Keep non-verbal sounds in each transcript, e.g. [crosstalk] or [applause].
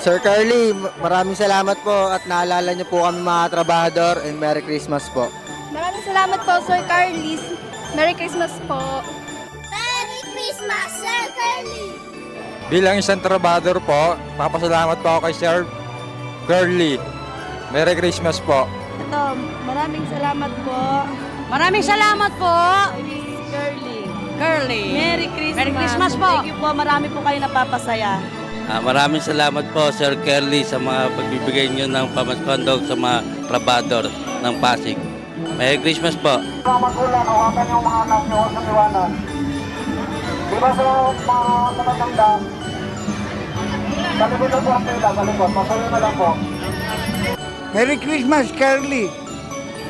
Sir Carly, maraming salamat po at naalala niyo po kami mga trabahador and Merry Christmas po. Maraming salamat po, Sir Carlis. Merry Christmas po. Merry Christmas, Sir Curly! Bilang isang trabador po, papasalamat po ako kay Sir Curly. Merry Christmas po. Ito, maraming salamat po. Maraming salamat po. Curly. Curly. Merry Christmas. Merry Christmas po. Thank you po. Marami po kayo napapasaya. Ah, maraming salamat po Sir Kerly sa mga pagbibigay niyo ng pamaskondog sa mga trabador ng Pasig. Merry Christmas po. mga magulang, hawakan yung mga anak nyo sa liwanag. Di ba sa mga matatanda, sa likod na po ang pila, sa likod, pasuyo na lang po. Merry Christmas, Carly.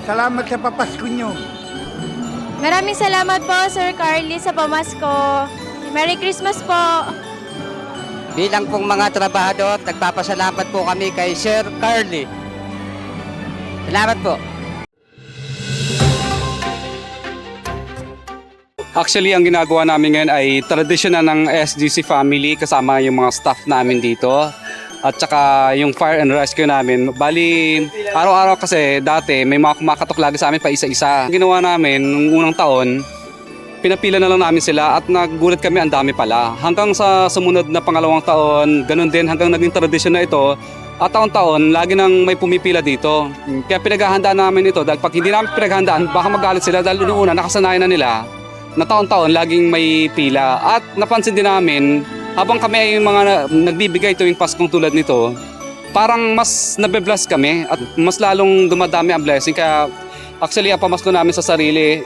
Salamat sa papasko nyo. Maraming salamat po, Sir Carly, sa pamasko. Merry Christmas po. Bilang pong mga trabahador, nagpapasalamat po kami kay Sir Carly. Salamat po. Actually, ang ginagawa namin ngayon ay traditional ng SGC family kasama yung mga staff namin dito. At saka yung fire and rescue namin. Bali, araw-araw kasi dati may mga kumakatok lagi sa amin pa isa-isa. Ginawa namin nung unang taon, pinapila na lang namin sila at nagulat kami ang dami pala. Hanggang sa sumunod na pangalawang taon, ganun din hanggang naging tradisyon na ito. At taon-taon, lagi nang may pumipila dito. Kaya pinaghahandaan namin ito dahil pag hindi namin pinaghandaan, baka magalit sila dahil noong una nakasanayan na nila na taon-taon laging may pila. At napansin din namin, habang kami ay mga na- nagbibigay tuwing Paskong tulad nito, parang mas nabe-bless kami at mas lalong dumadami ang blessing. Kaya actually, ang pamasko namin sa sarili,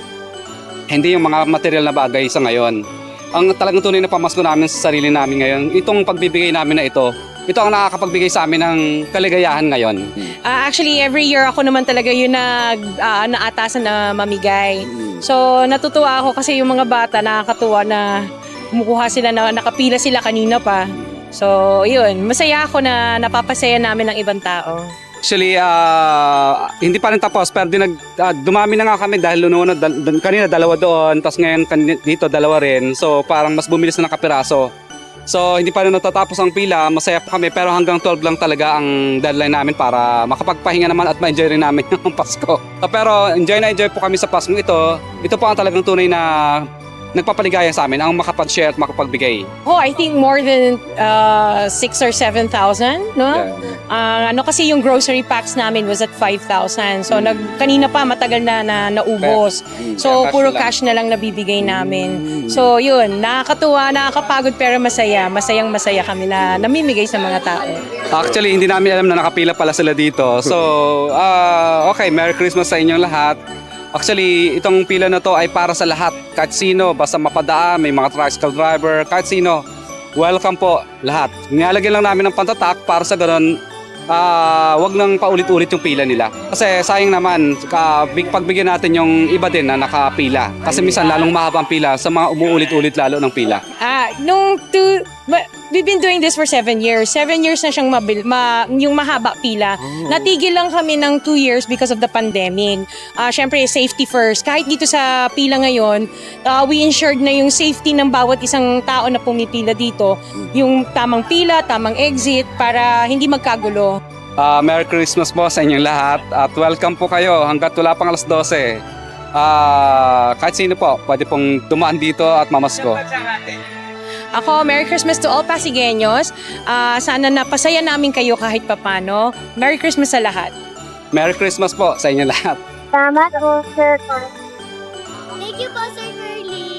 hindi yung mga material na bagay sa ngayon. Ang talagang tunay na pamasko namin sa sarili namin ngayon, itong pagbibigay namin na ito, ito ang nakakapagbigay sa amin ng kaligayahan ngayon. Ah, actually, every year ako naman talaga yung nag, ah, naatasan na mamigay. So, natutuwa ako kasi yung mga bata nakakatuwa na kumukuha sila, na, nakapila sila kanina pa. So, yun. Masaya ako na napapasaya namin ng ibang tao. Actually, ah, hindi pa rin tapos pero dinag, ah, dumami na nga kami dahil noon dal, dal- kanina dalawa doon, tapos ngayon kan- dito dalawa rin. So parang mas bumilis na ng kapiraso. So hindi pa rin natatapos ang pila, masaya pa kami pero hanggang 12 lang talaga ang deadline namin para makapagpahinga naman at ma-enjoy rin namin [laughs] yung Pasko. So, pero enjoy na enjoy po kami sa Pasko ito. Ito po ang talagang tunay na nagpapaligaya sa amin, ang makapag-share at makapagbigay. Oh, I think more than uh, 6 or 7,000, no? Ah, ano kasi yung grocery packs namin was at 5,000. So nag kanina pa matagal na na naubos. So Kaya cash puro cash na lang nabibigay namin. So yun, nakakatuwa, nakakapagod pero masaya. Masayang masaya kami na namimigay sa mga tao. Actually, hindi namin alam na nakapila pala sila dito. So, [laughs] ah, okay, Merry Christmas sa inyong lahat. Actually, itong pila na to ay para sa lahat. Kahit sino, basta mapadaan, may mga tricycle driver, kahit sino. Welcome po lahat. Nilalagyan lang namin ng pantatak para sa ganun, ah, wag nang paulit-ulit yung pila nila. Kasi sayang naman, ka, big, pagbigyan natin yung iba din na nakapila. Kasi minsan lalong mahaba ang pila sa mga umuulit-ulit lalo ng pila. Ah, nung two, ma- we've been doing this for seven years. Seven years na siyang mabil, ma, yung mahaba pila. Natigil lang kami ng two years because of the pandemic. Ah, Siyempre, safety first. Kahit dito sa pila ngayon, ah, we ensured na yung safety ng bawat isang tao na pumipila dito. Yung tamang pila, tamang exit, para hindi magkagulo. Ah, Merry Christmas po sa inyong lahat at welcome po kayo hanggat wala pang alas 12. Ah, kahit sino po, pwede pong dumaan dito at mamasko. Ako, Merry Christmas to all Pasigueños. Ah, sana napasaya namin kayo kahit papano. Merry Christmas sa lahat. Merry Christmas po sa inyong lahat. Salamat po, Sir Curly. Thank you po, Sir Curly.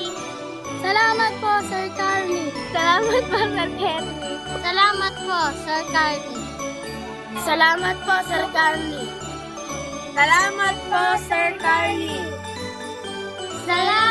Salamat po, Sir Carly. Salamat po, Sir Henry. Salamat po, Sir Carly. Salamat po, Sir Carly. Salamat po, Sir Carly. Salamat